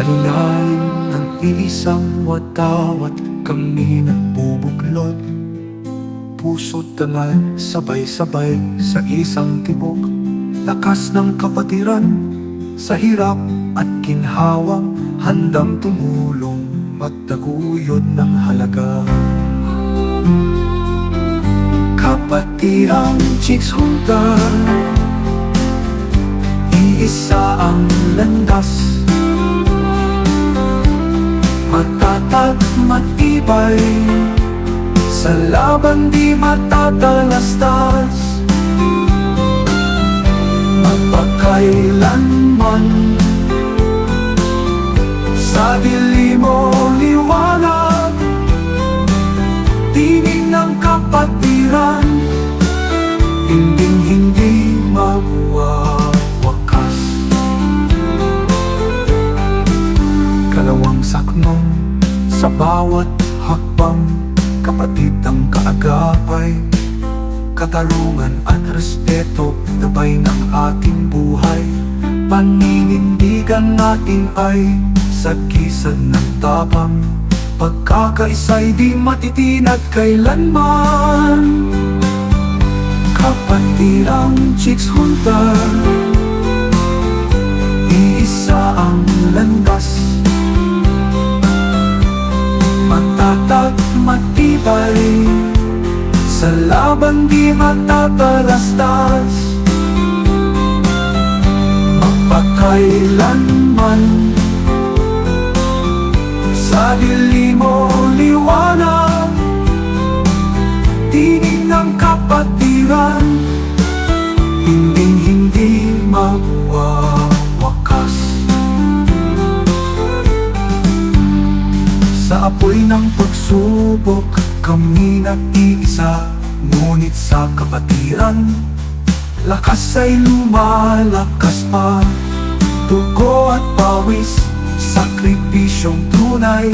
Ilalim ng iisang watawat kami nagbubuklod Puso't dangal, sabay-sabay sa isang tibok. Lakas ng kapatiran sa hirap at ginhawa Handang tumulong magtaguyod ng halaga. Kapatirang chicks hunter Iisa ang landas Matatag, matibay. Sa laban di matatalastas. Magpakailanman Sa dilim o liwanag Tinig ng kapatiran bawat hakbang Kapatid ang kaagapay. Katarungan at respeto Gabay ng ating buhay. Paninindigan natin ay Sagisan ng tapang. Pagkakaisa'y di matitinag kailanman. Kapatirang chicks hunter. Iisa ang landas Laban di matatalastas Magpakailanman. Sa dilim o liwanag Tinig ng kapatiran. Hindi hindi magwawakas. Sa apoy ng pagsubok Kami nag-iisa Ngunit sa kapatiran Lakas ay lumalakas pa. Dugo at pawis Sakripisyong tunay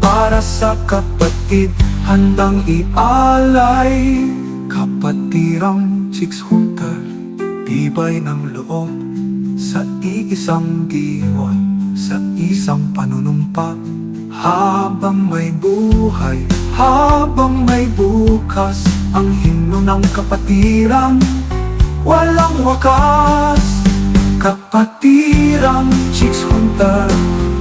Para sa kapatid Handang ialay. Kapatirang chicks hunter Tibay ng loob Sa iisang diwa Sa isang panunumpa. Habang may buhay Habang may bukas Ang himno ng kapatiran Walang wakas. Kapatirang chicks hunter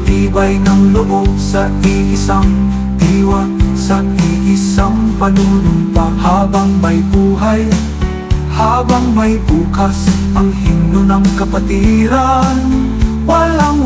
Tibay ng loob sa iisang diwa Sa iisang panunumpa. Habang may buhay Habang may bukas Ang himno ng kapatiran Walang